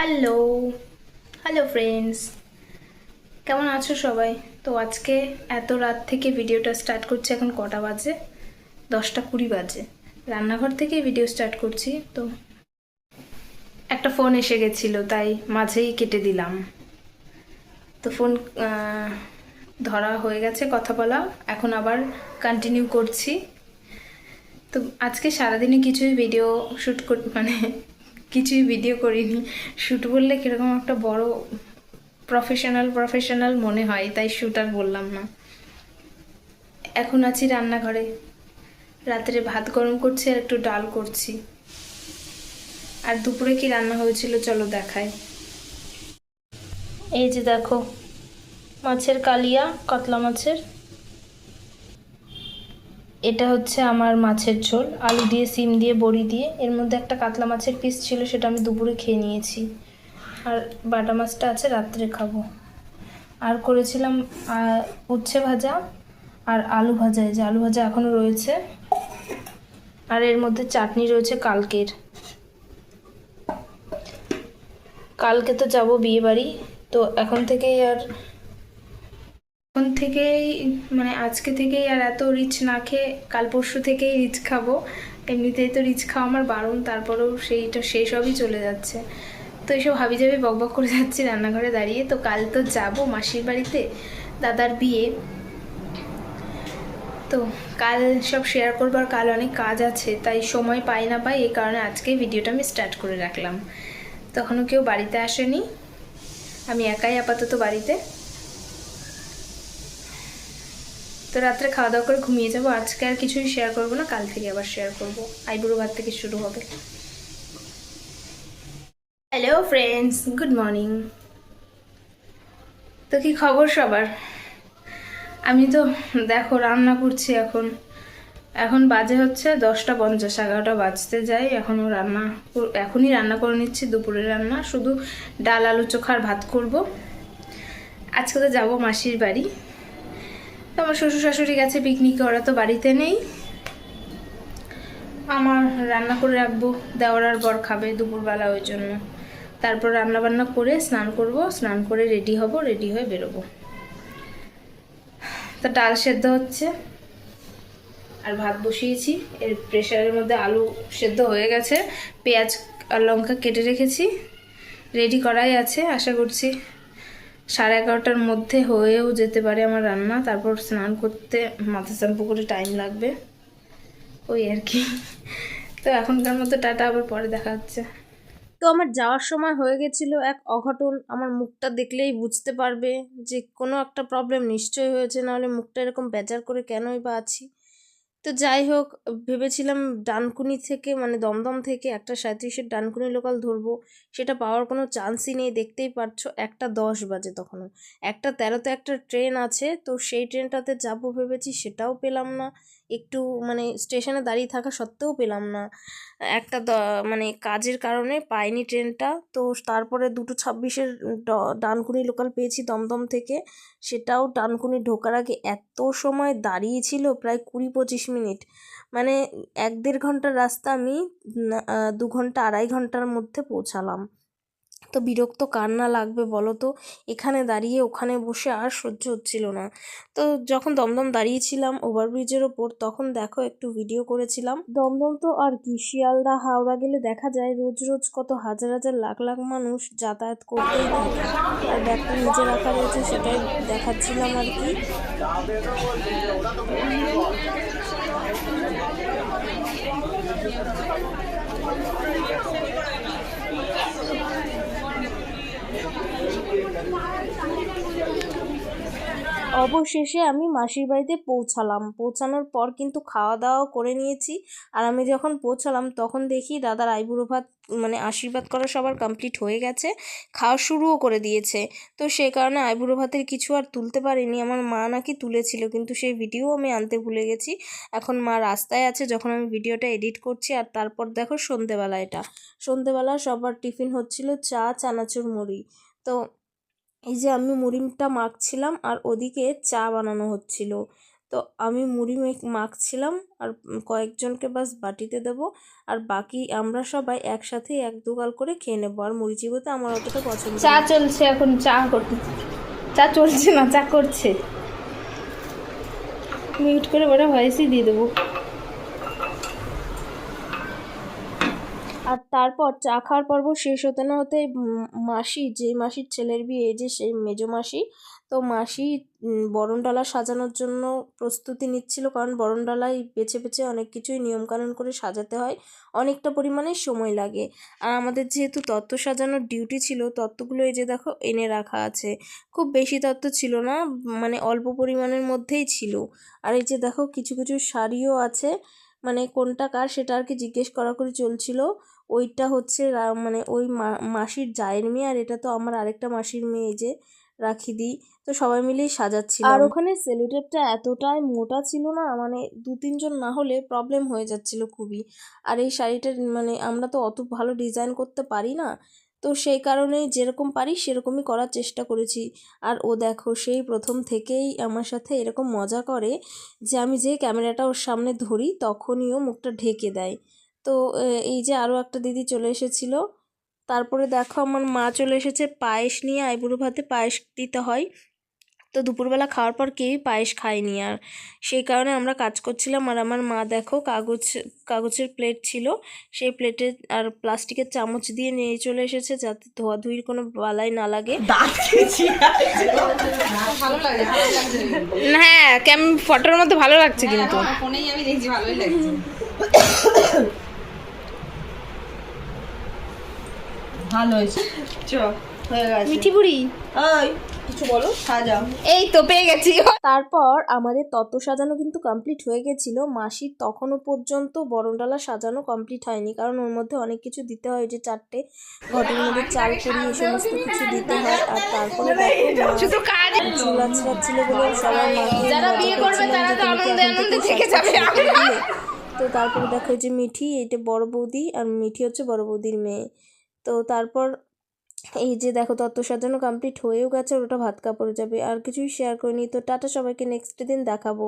Hello hello friends কেমন আছো সবাই? তো আজকে এত রাত থেকে ভিডিওটা স্টার্ট করছি এখন কটা বাজে? দশটা কুড়ি বাজে। রান্নাঘর থেকেই ভিডিও স্টার্ট করছি, তো একটা ফোন এসে গেছিল, তাই মাঝেই কেটে দিলাম। তো ফোন ধরা হয়ে গেছে, কথা বলা এখন আবার কন্টিনিউ করছি। তো আজকে সারাদিনে কিছুই ভিডিও শ্যুট কর মানে কিছুই ভিডিও করিনি। শ্যুট বললে কীরকম একটা বড় প্রফেশনাল প্রফেশনাল মনে হয়, তাই শ্যুট আর বললাম না। এখন আছি রান্নাঘরে। রাত্রে ভাত গরম করছি আর একটু ডাল করছি। আর দুপুরে কি রান্না হয়েছিল চলো দেখায় এই যে দেখো, মাছের কালিয়া, কাতলা মাছের। এটা হচ্ছে আমার মাছের ঝোল, আলু দিয়ে, সিম দিয়ে, বড়ি দিয়ে। এর মধ্যে একটা কাতলা মাছের পিস ছিল, সেটা আমি দুপুরে খেয়ে নিয়েছি। আর বাটা মাছটা আছে, রাত্রে খাব। আর করেছিলাম উচ্ছে ভাজা আর আলু ভাজা। যে আলু ভাজা এখনও রয়েছে। আর এর মধ্যে চাটনি রয়েছে কালকের। কালকে তো যাব বিয়ে বাড়ি তো এখন থেকেই আর এখন থেকেই মানে আজকে থেকেই আর এত রিচ না খেয়ে কাল পরশু থেকেই রিচ খাব। এমনিতেই তো রিচ খাওয়া আমার বারণ, তারপরেও সেইটা সেই সবই চলে যাচ্ছে। তো এইসব হাবি যাবি বকবক করে যাচ্ছি রান্নাঘরে দাঁড়িয়ে। তো কাল তো যাব মাসির বাড়িতে, দাদার বিয়ে। তো কাল সব শেয়ার করবার কাল অনেক কাজ আছে, তাই সময় পাই না পাই, এই কারণে আজকেই ভিডিওটা আমি স্টার্ট করে রাখলাম। তখনও কেউ বাড়িতে আসেনি। আমি একাই আপাতত বাড়িতে। তো রাত্রে খাওয়া দাওয়া করে ঘুমিয়ে যাব। আজকে আর কিছুই শেয়ার করব না, কাল থেকে আবার শেয়ার করব। আইবুড়ো ভাত থেকে শুরু হবে। হ্যালো ফ্রেন্ডস গুড মর্নিং তো কি খবর সবার? আমি তো, দেখো, রান্না করছি এখন। এখন বাজে হচ্ছে দশটা পঞ্চাশ, এগারোটা বাজতে যাই এখনও রান্না এখনই রান্না করে নিচ্ছি, দুপুরের রান্না। শুধু ডাল, আলু, চোখা আর ভাত করব। আজকে তো যাব মাসির বাড়ি। আমার শ্বশুর শাশুড়ি গেছে পিকনিকে ওরা তো বাড়িতে নেই। আমার রান্না করে রাখব, দেওয়ার আর বর খাবে দুপুরবেলা ওই জন্য। তারপর রান্না বান্না করে স্নান করব, স্নান করে রেডি হব রেডি হয়ে বেরোবো। তা ডাল সেদ্ধ হচ্ছে। আর ভাত বসিয়েছি, এর প্রেশারের মধ্যে আলু সেদ্ধ হয়ে গেছে, পেঁয়াজ আর লঙ্কা কেটে রেখেছি। রেডি করাই আছে, আশা করছি। সাড়ে এগারোটার মধ্যে হয়েও যেতে পারে আমার রান্না। তারপর স্নান করতে মাথা শ্যাম্পু করে টাইম লাগবে। ওই আর কি। তো এখনকার মতো টাটা, আবার পরে দেখা হচ্ছে। তো আমার যাওয়ার সময় হয়ে গেছিল এক অঘটন। আমার মুখটা দেখলেই বুঝতে পারবে যে কোনো একটা প্রবলেম নিশ্চয়ই হয়েছে, নাহলে মুখটা এরকম বেজার করে কেনই বা আছি। তো যাই হোক, ভেবেছিলাম ডানকুনি থেকে মানে দমদম থেকে একটা সাঁত্রিশের ডানকুনি লোকাল ধরবো। সেটা পাওয়ার কোনো চান্সই নেই, দেখতেই পারছ, একটা দশ বাজে তখনও। একটা তেরোতে একটা ট্রেন আছে, তো সেই ট্রেনটাতে যাব ভেবেছি, সেটাও পেলাম না। একটু মানে স্টেশনে দাঁড়িয়ে থাকা সত্ত্বেও পেলাম না। একটা মানে কাজের কারণে পাইনি ট্রেনটা। তো তারপরে দুটো ছাব্বিশের ডানকুনি লোকাল পেয়েছি দমদম থেকে। সেটাও ডানকুনি ঢোকার আগে এত সময় দাঁড়িয়েছিল, প্রায় কুড়ি পঁচিশ মিনিট। মানে এক দেড় ঘণ্টার রাস্তা আমি দু ঘণ্টা, আড়াই ঘণ্টার মধ্যে পৌঁছালাম। তো বিরক্ত কার না লাগবে বলো তো? এখানে দাঁড়িয়ে, ওখানে বসে আর সহ্য হচ্ছিল না। তো যখন দমদম দাঁড়িয়েছিলাম ওভারব্রিজের ওপর, তখন দেখো একটু ভিডিও করেছিলাম। দমদম তো আর কি, শিয়ালদা, হাওড়া গেলে দেখা যায় রোজ রোজ কত হাজার হাজার লাখ লাখ মানুষ যাতায়াত করতেই থাকে। আর ব্যাগটা নিচে রাখা রয়েছে সেটাই দেখাচ্ছিলাম আর কি। অবশেষে আমি মাসির বাড়িতে পৌঁছালাম। পৌঁছানোর পর কিন্তু খাওয়া দাওয়াও করে নিয়েছি। আর আমি যখন পৌঁছালাম তখন দেখি দাদার আইবুড়ো ভাত মানে আশীর্বাদ করা সবার কমপ্লিট হয়ে গেছে। খাওয়া শুরুও করে দিয়েছে। তো সেই কারণে আইবুড়ো ভাতের কিছু আর তুলতে পারিনি। আমার মা নাকি তুলেছিল, কিন্তু সেই ভিডিও আমি আনতে ভুলে গেছি। এখন মা রাস্তায় আছে, যখন আমি ভিডিওটা এডিট করছি আর তারপর দেখো সন্ধেবেলা এটা। সন্ধেবেলা সবার টিফিন হচ্ছিল চা, চানাচুর মুড়ি। তো এই যে আমি মুড়িটা মাখছিলাম আর ওদিকে চা বানানো হচ্ছিল। তো আমি মুড়ি মাখছিলাম আর কয়েকজনকে বাস বাটিতে দেবো আর বাকি আমরা সবাই একসাথে এক দুগাল করে খেয়ে নেব। আর মুড়ি চিবোতে আমার অতটা পছন্দ চা চলছে এখন চা করতে। চা চলছে না চা করছে। মিউট করে ওটা ভয়েসই দিয়ে দেবো। আর তারপর চা খাওয়ার পর্ব শেষ হতে না হতে মাসি যে মাসির ছেলের বিয়ে, এই যে সেই মেজো মাসি, তো মাসি বরণডালা সাজানোর জন্য প্রস্তুতি নিচ্ছিল। কারণ বরণডালায় বেছে বেছে অনেক কিছুই নিয়মকানুন করে সাজাতে হয়। অনেকটা পরিমাণে সময় লাগে। আর আমাদের যেহেতু তত্ত্ব সাজানোর ডিউটি ছিল, তত্ত্বগুলো এই যে দেখো, এনে রাখা আছে। খুব বেশি তত্ত্ব ছিল না মানে অল্প পরিমাণের মধ্যেই ছিল। আর এই যে দেখো, কিছু কিছু শাড়িও আছে। মানে কোনটা কার সেটা আর কি জিজ্ঞেস করা করে চলছিল। ওইটা হচ্ছে মানে ওই মাসির জায়ের মেয়ে আর এটা তো আমার আরেকটা মাসির মেয়ে যে, রাখি দিই তো সবাই মিলেই সাজাচ্ছিল আর ওখানে সেলোটেপটা এতটাই মোটা ছিল না মানে দু তিনজন না হলে প্রবলেম হয়ে যাচ্ছিল খুবই। আর এই শাড়িটার মানে আমরা তো অত ভালো ডিজাইন করতে পারি না। তো সেই কারণেই যেরকম পারি সেরকমই করার চেষ্টা করেছি। আর ও দেখো, সেই প্রথম থেকেই আমার সাথে এরকম মজা করে যে, আমি যে ক্যামেরাটা ওর সামনে ধরি তখনই ও মুখটা ঢেকে দেয়। তো এই যে আরও একটা দিদি চলে এসেছিল। তারপরে দেখো আমার মা চলে এসেছে পায়েস নিয়ে আইবুড়ো ভাতে পায়েস দিতে হয়। তো দুপুরবেলা খাওয়ার পর কেউই পায়েস খায়নি আর। সেই কারণে আমরা কাজ করছিলাম আর আমার মা দেখো কাগজ কাগজের প্লেট ছিল। সেই প্লেটে আর প্লাস্টিকের চামচ দিয়ে নিয়ে চলে এসেছে যাতে ধোয়াধুয়ির কোনো বালাই না লাগে। হ্যাঁ ক্যাম ফটোর মধ্যে ভালো লাগছে কিন্তু। ফোনেই আমি দেখছি ভালোই লাগছে। ভালো হয়েছে। চ হয়ে গেছে। মিঠি বুড়ি? ওই কিছু বলো সাজাও এই তো পেয়ে গেছি। তারপর আমাদের তত্ত্ব সাজানো কিন্তু কমপ্লিট হয়ে গেছিল। মাসির তখনও পর্যন্ত বরণডালা সাজানো কমপ্লিট হয়নি কারণ ওর মধ্যে অনেক কিছু দিতে হয় যে চারটে ঘটের মধ্যে চাল করি এই সমস্ত কিছু দিতে হয় আর তারপরে দেখো মা শুধু কাজ। চুল আছড়াচ্ছিল বলে সবাই যারা বিয়ে করবে তারা তো আনন্দে আনন্দে থেকে যাবে। তো তারপরে দেখো এই যে মিঠি এইটা বড় বৌদি আর মিঠি হচ্ছে বড় বৌদির মেয়ে। তো তারপর এই যে দেখো তত্ত্ব সাজানো কমপ্লিট হয়েও গেছে ওটা ভাত কাপড়ে যাবে, আর কিছুই শেয়ার করিনি। তো টাটা সবাইকে নেক্সট দিন দেখাবো।